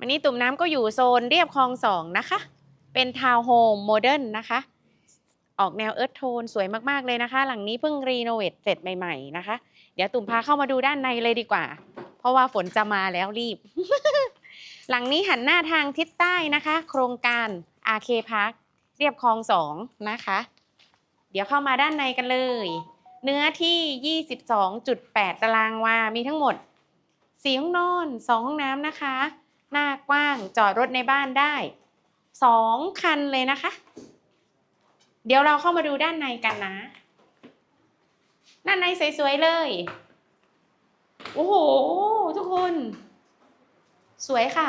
วันนี้ตุ่มน้ำก็อยู่โซนเรียบคลองสองนะคะ เป็นทาวน์โฮมโมเดิร์นนะคะ ออกแนวเอิร์ธโทนสวยมาก ๆ เลยนะคะ หลังนี้เพิ่งรีโนเวทเสร็จใหม่ ๆ นะคะ เดี๋ยวตุ่มพาเข้ามาดูด้านในเลยดีกว่า เพราะว่าฝนจะมาแล้วรีบ หลังนี้หันหน้าทางทิศใต้นะคะ โครงการ RK Park เรียบคลองสองนะคะ เดี๋ยวเข้ามาด้านในกันเลย เนื้อที่ 22.8 ตารางวา มีทั้งหมด4ห้องนอน 2 ห้องน้ำนะคะ หน้ากว้างจอดรถในบ้านได้2คันเลยนะคะ เดี๋ยวเราเข้ามาดูด้านในกันนะ ด้านในสวยๆเลย โอ้โห ทุกคน สวยค่ะ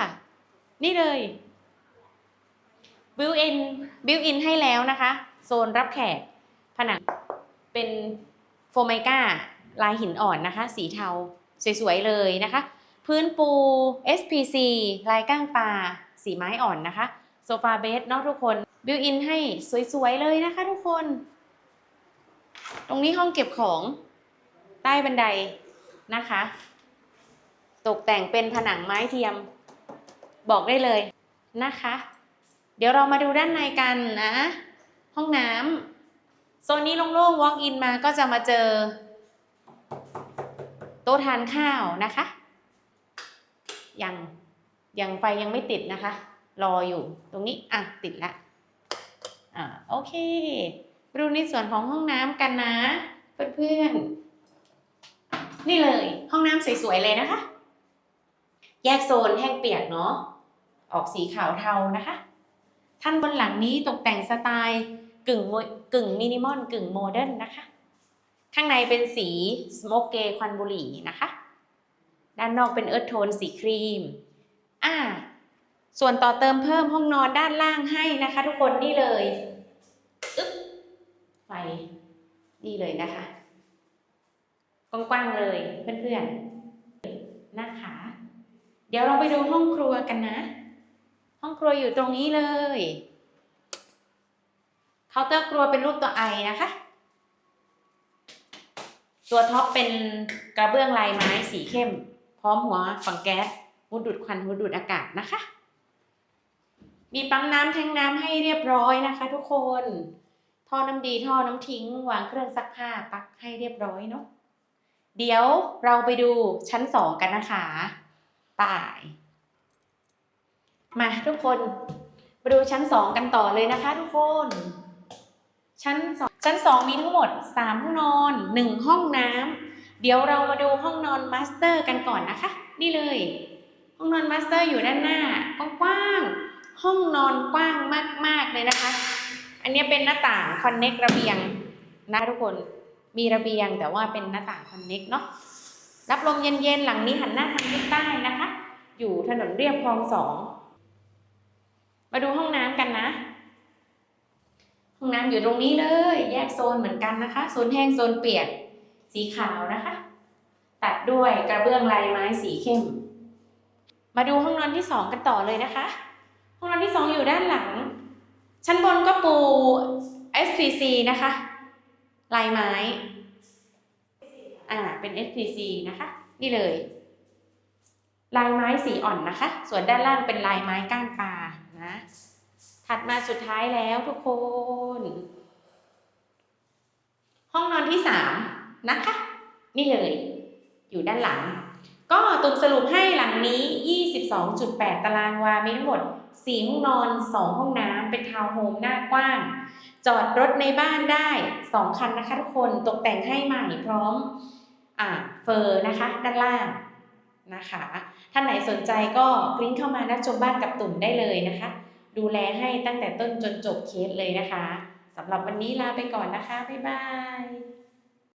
นี่เลย บิวอินบิวอินให้แล้วนะคะ โซนรับแขก ผนังเป็นโฟมไมก้าลายหินอ่อนนะคะ สีเทา สวยๆเลยนะคะ พื้นปู SPC ลายก้างปลาสีไม้อ่อนนะคะ โซฟาเบสเนาะทุกคนบิวอินให้สวยๆเลยนะคะทุกคน ตรงนี้ห้องเก็บของใต้บันไดนะคะ ตกแต่งเป็นผนังไม้เทียมบอกได้เลยนะคะ เดี๋ยวเรามาดูด้านในกันนะ ห้องน้ำโซนนี้โล่งๆ walk in มาก็จะมาเจอ โต๊ะทานข้าวนะคะ ยังยังไฟยังไม่ติดนะคะ รออยู่ตรงนี้อะติดละอ่าโอเคไปดูในส่วนของห้องน้ำกันนะ เพื่อนๆ นี่เลยห้องน้ำสวยๆเลยนะคะ แยกโซนแห้งเปียกเนาะออกสีขาวเทานะคะท่านบนหลังนี้ตกแต่งสไตล์กึ่งกึ่งมินิมอลกึ่งโมเดิร์นนะคะ ข้างในเป็นสีสโมกเกควันบุหรี่นะคะ ด้านนอกเป็นเอิร์ธโทนสีครีม อ่า ส่วนต่อเติมเพิ่มห้องนอนด้านล่างให้นะคะ ทุกคนนี่เลยอึ๊บไฟนี่เลยนะคะกว้างๆเลยเพื่อนๆนะคะ เดี๋ยวเราไปดูห้องครัวกันนะ ห้องครัวอยู่ตรงนี้เลยเคาน์เตอร์ครัวเป็นรูปตัวไอนะคะ ตัวท็อปเป็นกระเบื้องลายไม้สีเข้ม พร้อมหัวฝังแก๊สหูดูดควันหูดูดอากาศนะคะ มีปั๊มน้ำแทงน้ำให้เรียบร้อยนะคะ ทุกคน ท่อน้ำดีท่อน้ำทิ้ง วางเครื่องซักผ้าปักให้เรียบร้อยเนาะเดี๋ยวเราไปดูชั้นสองกันนะคะป่ายมาทุกคนไปดูชั้นสองกันต่อเลยนะคะ ทุกคน ชั้นสองชั้นสองมีทั้งหมดสามห้องนอนหนึ่งห้องน้ำ เดี๋ยวเรามาดูห้องนอนมาสเตอร์กันก่อนนะคะ นี่เลย ห้องนอนมาสเตอร์อยู่ด้านหน้ากว้างๆห้องนอนกว้างมากๆเลยนะคะ อันนี้เป็นหน้าต่างคอนเน็กระเบียงนะทุกคนมีระเบียงแต่ว่าเป็นหน้าต่างคอนเน็กเนาะรับลมเย็นๆหลังนี้หันหน้าทางทิศใต้นะคะ อยู่ถนนเรียบคลองสองมาดูห้องน้ำกันนะ ห้องน้ำอยู่ตรงนี้เลย แยกโซนเหมือนกันนะคะ โซนแห้งโซนเปียก สีขาวนะคะ ตัดด้วยกระเบื้องลายไม้สีเข้ม มาดูห้องนอนที่สองกันต่อเลยนะคะ ห้องนอนที่สองอยู่ด้านหลัง ชั้นบนก็ปู SPC นะคะ ลายไม้ อ่า เป็น SPC นะคะ นี่เลย ลายไม้สีอ่อนนะคะ ส่วนด้านล่างเป็นลายไม้ก้านปลานะ ถัดมาสุดท้ายแล้วทุกคน ห้องนอนที่สาม นะคะ นี่เลย อยู่ด้านหลัง ก็ตุกสรุปให้หลังนี้ 22.8 ตารางวา มีทั้งหมด 4 ห้องนอน 2 ห้องน้ำเป็นทาวน์โฮมหน้ากว้าง จอดรถในบ้านได้ 2 คันนะคะทุกคนตกแต่งให้ใหม่พร้อมอ่าเฟอร์นะคะ ด้านล่างนะคะ ท่านไหนสนใจก็กลิ้งเข้ามานัดชมบ้านกับตุ่มได้เลยนะคะ ดูแลให้ตั้งแต่ต้นจนจบเคสเลยนะคะสำหรับวันนี้ลาไปก่อนนะคะ บ๊ายบาย